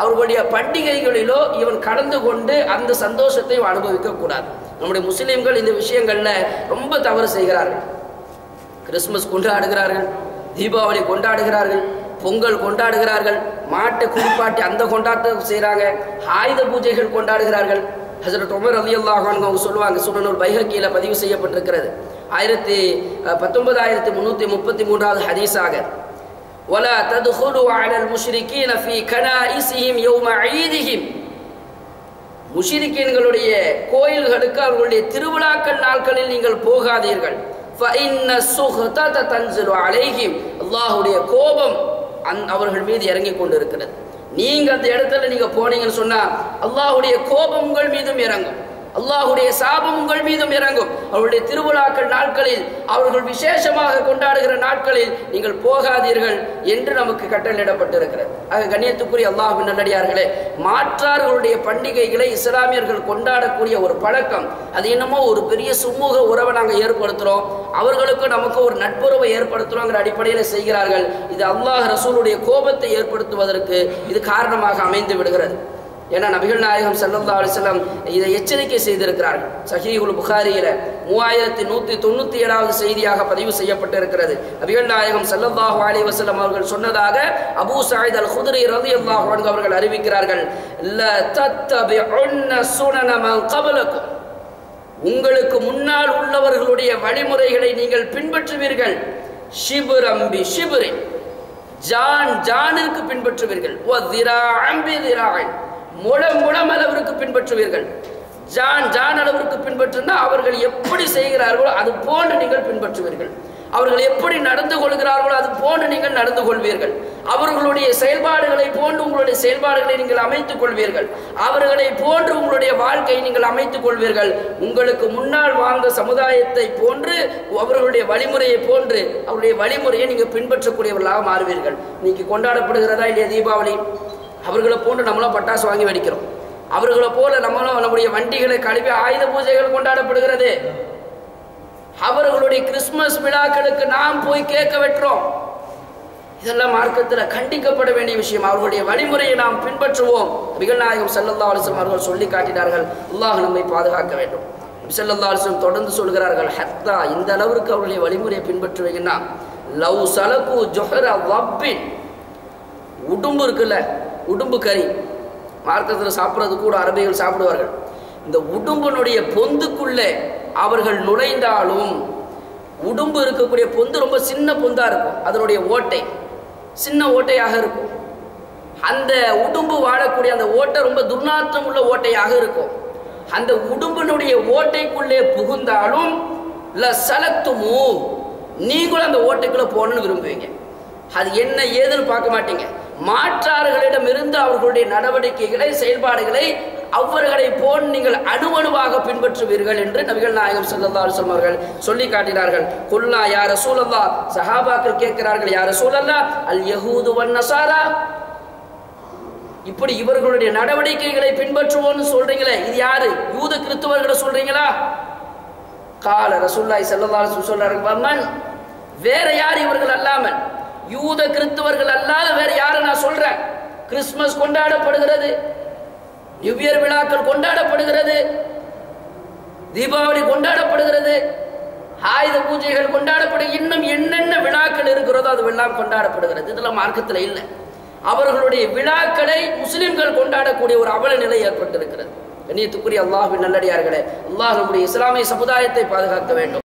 அவர்களுடைய பண்டிகைகளிலோ இவன் கலந்து கொண்டு அந்த சந்தோஷத்தை அனுபவிக்க கூடாது. நம்முடைய முஸ்லீம்கள் இந்த விஷயங்கள்ல ரொம்ப தவறு செய்கிறார்கள். கிறிஸ்மஸ் கொண்டாடுகிறார்கள் தீபாவளி கொண்டாடுகிறார்கள் பொங்கல் கொண்டாடுகிறார்கள் மாட்டை குளிப்பாட்டி அந்த கொண்டாட்டம் செய்கிறாங்க ஆயுத பூஜைகள் கொண்டாடுகிறார்கள். ஹசரத் உமர் அலி அவங்க சொல்லுவாங்க சுடனூர் பைஹக்கியில பதிவு செய்யப்பட்டிருக்கிறது. ஆயிரத்தி பத்தொன்பதாயிரத்தி முந்நூற்றி முப்பத்தி மூன்றாவது ஹதீஸாக ولا تدخلوا على المشركين في كنائسهم يوم عيدهم முஷிரிக்கீன்களுடைய கோயில்களுக்கு அவர்களுடைய திருவிழாக்கள் நாட்களில் நீங்கள் போகாதீர்கள் فَإِنَّ السُّخْطَةَ تَنزِلُ عَلَيْهِمْ அல்லாஹ்வுடைய கோபம் அந் அவர்கள் மீது இறங்கி கொண்டிருக்கிறது நீங்க அந்த இடத்துல நீங்க போனீங்கன்னு சொன்னா அல்லாஹ்வுடைய கோபம் உங்கள் மீதும் இறங்கும் அல்லாஹுடைய சாபம் உங்கள் மீதும் இறங்கும். அவருடைய திருவிழாக்கள் நாட்களில் அவர்கள் விசேஷமாக கொண்டாடுகிற நாட்களில் நீங்கள் போகாதீர்கள் என்று நமக்கு கட்டளையிடப்பட்டிருக்கிறது. ஆக கண்ணியத்துக்குரிய அல்லாஹ் நல்லடியார்களே மாற்றார்களுடைய பண்டிகைகளை இஸ்லாமியர்கள் கொண்டாடக்கூடிய ஒரு பழக்கம் அது என்னமோ ஒரு பெரிய சுமூக உறவை நாங்கள் ஏற்படுத்துகிறோம் அவர்களுக்கு நமக்கு ஒரு நட்புறவை ஏற்படுத்துகிறோங்கிற அடிப்படையில் செய்கிறார்கள். இது அல்லாஹ் ரசூலுடைய கோபத்தை ஏற்படுத்துவதற்கு இது காரணமாக அமைந்து விடுகிறது. ஏன்னா நபிகள் நாயகம் ஸல்லல்லாஹு அலைஹி இதை எச்சரிக்கை செய்திருக்கிறார்கள். சஹீகுல் புகாரியில மூவாயிரத்தி நூற்றி தொண்ணூற்றி ஏழாவது செய்தியாக பதிவு செய்யப்பட்டிருக்கிறது. நபிகள் நாயகம் ஸல்லல்லாஹு அலி வஸல்லம் அவர்கள் சொன்னதாக அபூ சாயித் அல் குதிரை ரலியல்லாஹு அன்ஹு அவர்கள் அறிவிக்கிறார்கள். ல உங்களுக்கு முன்னால் உள்ளவர்களுடைய வழிமுறைகளை நீங்கள் பின்பற்றுவீர்கள். ஷிபுரம்பி ஷிபுரி ஜான் ஜானிற்கு பின்பற்றுவீர்கள். முழம் முழம் அளவிற்கு பின்பற்றுவீர்கள். ஜான் ஜான் அளவிற்கு பின்பற்றினா அவர்கள் எப்படி செய்கிறார்களோ அது போன்று நீங்கள் பின்பற்றுவீர்கள். அவர்கள் எப்படி நடந்து கொள்கிறார்களோ அது போன்று நீங்கள் நடந்து கொள்வீர்கள். அவர்களுடைய செயல்பாடுகளை போன்று உங்களுடைய செயல்பாடுகளை நீங்கள் அமைத்துக் கொள்வீர்கள். அவர்களை போன்று உங்களுடைய வாழ்க்கையை நீங்கள் அமைத்துக் கொள்வீர்கள். உங்களுக்கு முன்னால் வாழ்ந்த சமுதாயத்தை போன்று அவர்களுடைய வழிமுறையை போன்று அவருடைய வழிமுறையை நீங்கள் பின்பற்றக்கூடியவர்களாக மாறுவீர்கள். இன்னைக்கு கொண்டாடப்படுகிறதா இல்லையா தீபாவளி? அவர்களை போன்று நம்மளும் பட்டாசு வாங்கி வெடிக்கிறோம். அவர்களை போல நம்மளும் நம்முடைய வண்டிகளை கழுவி ஆயுத பூஜைகள் கொண்டாடப்படுகிறது. அவர்களுடைய கிறிஸ்மஸ் விழாக்களுக்கு நாம் போய் கேட்க வெட்டுறோம். இதெல்லாம் மார்க்கத்தில் கண்டிக்கப்பட வேண்டிய விஷயம். அவர்களுடைய வழிமுறையை நாம் பின்பற்றுவோம். நபிகள் நாயகம் ஸல்லல்லாஹு அலைஹி அவர்கள் சொல்லி காட்டினார்கள் அல்லாஹ் நம்மை பாதுகாக்க வேண்டும். நபி தொடர்ந்து சொல்கிறார்கள் ஹத்தா இந்த அளவிற்கு அவருடைய வழிமுறையை பின்பற்றுவீங்கன்னா லவ் சலகு ஜொஹரா வப்பின். உடும்பு இருக்குல்ல உடும்பு கறி மார்க்கத்தில் சாப்பிட்றது கூட அரபிகள் சாப்பிடுவார்கள். இந்த உடும்பினுடைய பொந்துக்குள்ளே அவர்கள் நுழைந்தாலும் உடும்பு இருக்கக்கூடிய பொந்து ரொம்ப சின்ன பொந்தாக இருக்கும். அதனுடைய ஓட்டை சின்ன ஓட்டையாக இருக்கும். அந்த உடும்பு வாழக்கூடிய அந்த ஓட்டை ரொம்ப துர்நாற்றம் உள்ள ஓட்டையாக இருக்கும். அந்த உடும்பினுடைய ஓட்டைக்குள்ளே புகுந்தாலும் ல நீங்களும் அந்த ஓட்டைக்குள்ளே போகணும்னு விரும்புவீங்க. அது என்ன ஏதுன்னு பார்க்க மாட்டீங்க. மாற்றார்களிடமிருந்து அவர்களுடைய நடவடிக்கைகளை செயல்பாடுகளை அவர்களை போல் நீங்கள் அணுவணுவாக பின்பற்றுவீர்கள் என்று நபிகள் நாயகம் ஸல்லல்லாஹு சொல்வார்கள் அவர்கள் சொல்லி காட்டினார்கள். குல்லா யார சூழல்லா சஹாபாக்கள் கேட்கிறார்கள் யார சூழல்லா அல் யஹூது வன் நசாரா? இப்படி இவர்களுடைய நடவடிக்கைகளை பின்பற்றுவோம்னு சொல்றீங்களே இது யாரு? யூத கிறிஸ்துவர்களை சொல்றீங்களா? கால ரசூல்லாய் செல்லல்லா அலைஹி வஸல்லம் வேற யார் இவர்கள் அல்லாமல்? யூத கிறிஸ்தவர்கள் அல்லாத வேற யாரை நான் சொல்றேன்? கிறிஸ்மஸ் கொண்டாடப்படுகிறது. நியூ விழாக்கள் கொண்டாடப்படுகிறது. தீபாவளி கொண்டாடப்படுகிறது. ஆயுத பூஜைகள் கொண்டாடப்படும் இன்னும் என்னென்ன விழாக்கள் இருக்கிறதோ அது எல்லாம் கொண்டாடப்படுகிறது. இதெல்லாம் மார்க்கத்தில் இல்லை. அவர்களுடைய விழாக்களை முஸ்லிம்கள் கொண்டாடக்கூடிய ஒரு அவல நிலை ஏற்பட்டிருக்கிறது. கண்ணியத்துக்குரிய அல்லாஹ்வின் நல்லடியார்களே அல்லாஹ் நம்முடைய இஸ்லாமிய சமுதாயத்தை பாதுகாக்க வேண்டும்.